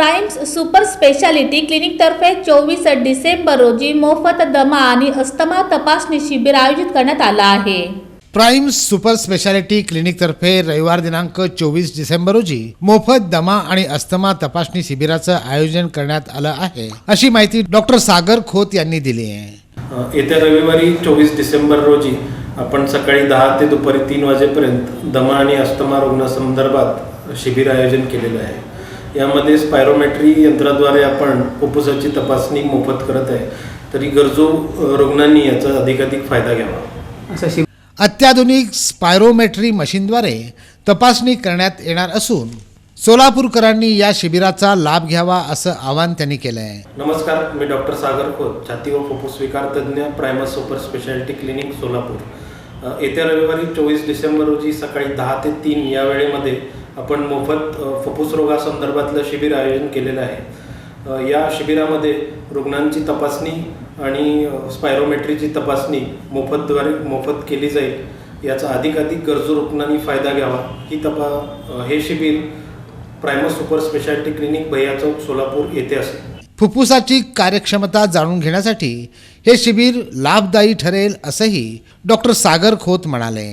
Primes super speciality क्लिनिकतर्फे चोवीस डिसेंबर रोजी मोफत दमा आणि अस्थमा तपासणी शिबिर आयोजित करण्यात आलं आहे. प्राईम्स सुपर स्पेशालिटी क्लिनिकतर्फे रविवार दिनांक चोवीस डिसेंबर रोजी मोफत दमा आणि अस्थमा तपासणी शिबिराचं आयोजन करण्यात आलं आहे अशी माहिती डॉक्टर सागर खोत यांनी दिली आहे. येत्या रविवारी चोवीस डिसेंबर रोजी आपण सकाळी दहा ते दुपारी तीन वाजेपर्यंत दमा आणि अस्थमा रुग्णासंदर्भात शिबिर आयोजन केलेलं आहे. यामध्ये स्पायरोमेट्री यंत्राद्वारे आपण फुफ्फुसाची तपासणी मोफत करत आहे. तरी गरजू रुग्णांनी याचा अधिकाधिक फायदा घ्यावा. असं अत्याधुनिक स्पायरोमेट्री मशीनद्वारे तपासणी करण्यात येणार असून सोलापूरकरांनी या शिबिराचा लाभ घ्यावा असं आवाहन त्यांनी केलं आहे नमस्कार मी डॉक्टर सागर खोत छाती व फुफ्फुस विकार तज्ज्ञ Primus super speciality clinic Solapur. येत्या रविवारी चोवीस डिसेंबर रोजी सकाळी दहा ते तीन या वेळेमध्ये आपण मोफत फुफ्फुस रोगासंदर्भातलं शिबिर आयोजन केलेलं आहे. या शिबिरामध्ये रुग्णांची तपासणी आणि स्पायरोमेट्रीची तपासणी मोफतद्वारे मोफत केली जाईल. याचा अधिकाधिक गरजू रुग्णांनी फायदा घ्यावा. ही तपा हे शिबिर प्रायमस सुपर स्पेशालिटी क्लिनिक भैया चौक सोलापूर येथे असेल. फुफ्फुसाची कार्यक्षमता जाणून घेण्यासाठी हे शिबिर लाभदायी ठरेल असंही डॉक्टर सागर खोत म्हणाले.